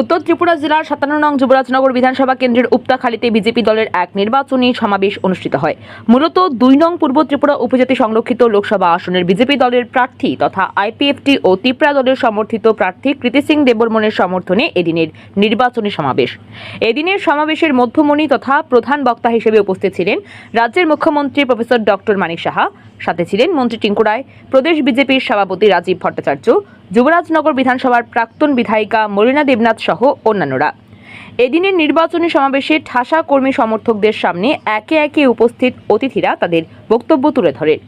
উত্তর ত্রিপুরা জেলার সাতান্ন নং যুবরাজনগর বিধানসভা কেন্দ্রের উপতাখালীতে বিজেপি দলের এক নির্বাচনী সমাবেশ অনুষ্ঠিত হয়। মূলত দুই নং পূর্ব ত্রিপুরা উপজাতি সংরক্ষিত লোকসভা আসনের বিজেপি দলের প্রার্থী তথা আইপিএফটি ও ত্রিপুরা দলের সমর্থিত প্রার্থী কৃতি সিং দেববর্মনের সমর্থনে এদিনের নির্বাচনী সমাবেশ। এদিনের সমাবেশের মধ্যমণি তথা প্রধান বক্তা হিসেবে উপস্থিত ছিলেন রাজ্যের মুখ্যমন্ত্রী প্রফেসর ডক্টর মানিক সাহা। সাথে ছিলেন মন্ত্রী টিঙ্কু রায়, প্রদেশ বিজেপির সভাপতি রাজীব ভট্টাচার্য যুবরাজনগর বিধানসভার প্রাক্তন বিধায়িকা মরিনা দেবনাথ সহ অন্যান্যরা। এদিনের নির্বাচনী সমাবেশে ঠাসা কর্মী সমর্থকদের সামনে একে একে উপস্থিত অতিথিরা তাদের বক্তব্য তুলে ধরেন।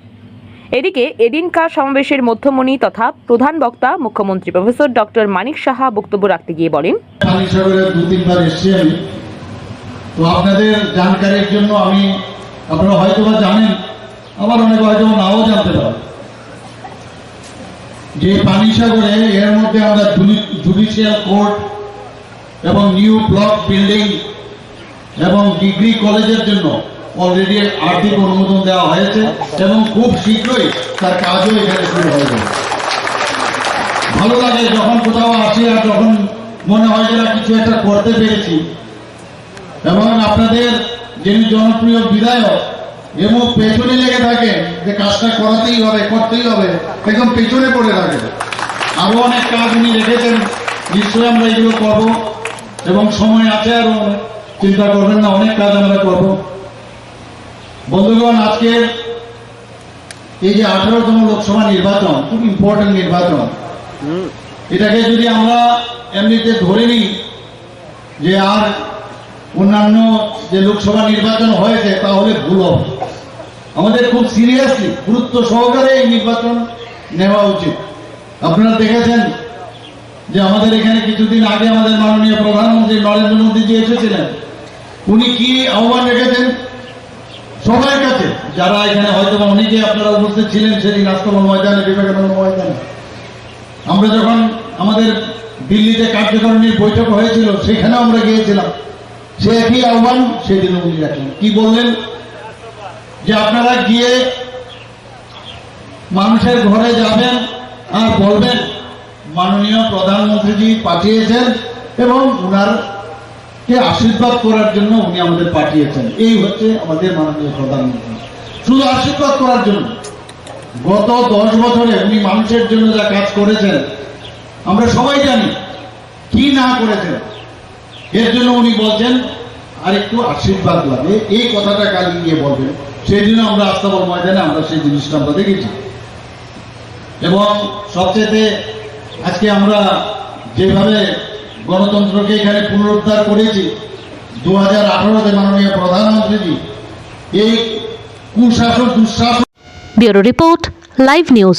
এদিকে এদিনকার সমাবেশের মধ্যমণি তথা প্রধান বক্তা মুখ্যমন্ত্রী প্রফেসর ডক্টর মানিক সাহা বক্তব্য রাখতে গিয়ে বলেন তো আপনাদের জন্য আমি, আপনারা হয়তো জানেন হয়তো নাও জানতে পারেন। যে পানি সাগরে এর মধ্যে আমরা জুডিশিয়াল কোর্ট এবং নিউ ব্লক বিল্ডিং এবং ডিগ্রি কলেজের জন্য অলরেডি আর্থিক অনুমোদন দেওয়া হয়েছে এবং খুব শীঘ্রই তার কাজও এখানে শুরু হয়ে যাবে। ভালো লাগে যখন কোথাও আসি আর যখন মনে হয় যে কিছু একটা করতে পেরেছি। এবং আপনাদের যিনি জনপ্রিয় বিধায়ক এবং পেছনে লেগে থাকে যে কাজটা করাতেই হবে করতেই হবে। একদম পেছনে পড়ে থাকে। আরও অনেক কাজ উনি রেখেছেন। নিশ্চয়ই আমরা এগুলো করব। এবং সময় আছে আরও। চিন্তা করবেন না অনেক কাজ আমরা করব। বন্ধুগণ আজকে এই যে আঠারোতম লোকসভা নির্বাচন খুব ইম্পর্টেন্ট নির্বাচন। এটাকে যদি আমরা এমনিতে ধরে নিই যে আর অন্যান্য যে লোকসভা নির্বাচন হয়েছে, তাহলে ভুল হবে। আমাদের খুব সিরিয়াসলি গুরুত্ব সহকারে এই নির্বাচন নেওয়া উচিত। আপনারা দেখেছেন যে আমাদের এখানে কিছুদিন আগে আমাদের মাননীয় প্রধানমন্ত্রী নরেন্দ্র মোদীজি এসেছিলেন, উনি কি আহ্বান রেখেছেন? সবার কাছে। যারা এখানে হয়তো বা অনেকে আপনারা উপস্থিত ছিলেন সেদিন আস্তমন ময়দানে, বিবেকানন্দ ময়দানে। আমরা যখন আমাদের দিল্লিতে কার্যকারিণীর বৈঠক হয়েছিল, সেখানে আমরা গিয়েছিলাম। সে একই আহ্বান সেদিন উনি রাখলেন। কি বললেন? যে আপনারা গিয়ে মানুষের ঘরে যাবেন আর বলবেন, মাননীয় প্রধানমন্ত্রীজি পাঠিয়েছেন এবং উনার কে আশীর্বাদ করার জন্য উনি আমাদের পাঠিয়েছেন। এই হচ্ছে আমাদের মাননীয় প্রধানমন্ত্রী। শুধু আশীর্বাদ করার জন্য গত দশ বছরে উনি মানুষের জন্য যা কাজ করেছেন, আমরা সবাই জানি, কি না করেছেন এর জন্য উনি বলছেন আর একটু আশীর্বাদ লাগে। এই কথাটা কাল গিয়ে বলবেন। সেই জন্য আমরা আস্তাবল ময়দানে আমরা সেই জিনিসটা আমরা দেখেছি। এবং সবচেয়ে আজকে আমরা যেভাবে গণতন্ত্রকে এখানে পুনরুদ্ধার করেছি দু হাজার আঠারোতে মাননীয় প্রধানমন্ত্রীজি এই কুশাসন, দুঃশাসন ব্যুরো রিপোর্ট, লাইভ নিউজ।